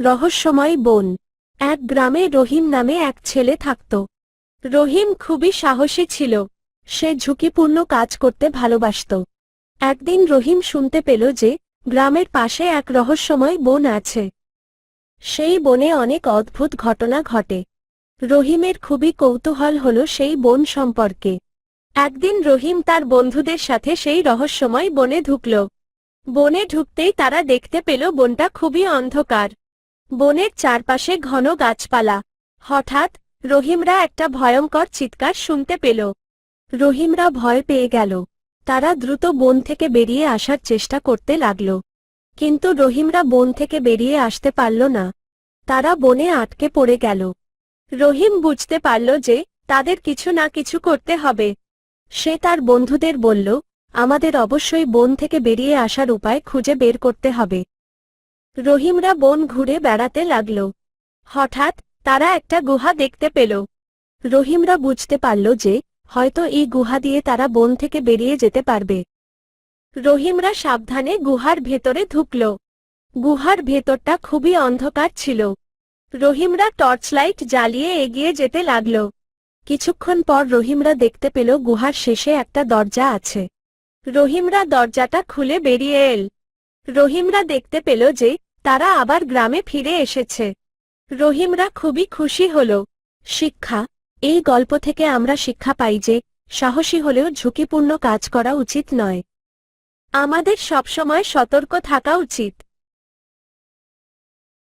রহস্যময় বন। এক গ্রামে রহিম নামে এক ছেলে থাকত। রহিম খুবই সাহসী ছিল। সে ঝুঁকিপূর্ণ কাজ করতে ভালোবাসত। একদিন রহিম শুনতে পেল যে গ্রামের পাশে এক রহস্যময় বন আছে। সেই বনে অনেক অদ্ভুত ঘটনা ঘটে। রহিমের খুবই কৌতূহল হল সেই বন সম্পর্কে। একদিন রহিম তার বন্ধুদের সাথে সেই রহস্যময় বনে ঢুকল। বনে ঢুকতেই তারা দেখতে পেল বনটা খুবই অন্ধকার। বনের চারপাশে ঘন গাছপালা। হঠাৎ রহিমরা একটা ভয়ঙ্কর চিৎকার শুনতে পেল। রহিমরা ভয় পেয়ে গেল। তারা দ্রুত বন থেকে বেরিয়ে আসার চেষ্টা করতে লাগল। কিন্তু রহিমরা বন থেকে বেরিয়ে আসতে পারল না। তারা বনে আটকে পড়ে গেল। রহিম বুঝতে পারল যে তাদের কিছু না কিছু করতে হবে। সে তার বন্ধুদের বলল, আমাদের অবশ্যই বন থেকে বেরিয়ে আসার উপায় খুঁজে বের করতে হবে। রহিমরা বন ঘুরে বেড়াতে লাগল। হঠাৎ তারা একটা গুহা দেখতে পেল। রহিমরা বুঝতে পারল যে, হয়তো এই গুহা দিয়ে তারা বন থেকে বেরিয়ে যেতে পারবে। রহিমরা সাবধানে গুহার ভেতরে ঢুকল। গুহার ভেতরটা খুবই অন্ধকার ছিল। রহিমরা টর্চলাইট জ্বালিয়ে এগিয়ে যেতে লাগল। কিছুক্ষণ পর রহিমরা দেখতে পেল গুহার শেষে একটা দরজা আছে। রহিমরা দরজাটা খুলে বেরিয়ে এল। রহিমরা দেখতে পেল যে তারা আবার গ্রামে ফিরে এসেছে। রহিমরা খুবই খুশি হল। শিক্ষা, এই গল্প থেকে আমরা শিক্ষা পাই যে, সাহসী হলেও ঝুঁকিপূর্ণ কাজ করা উচিত নয়। আমাদের সবসময় সতর্ক থাকা উচিত।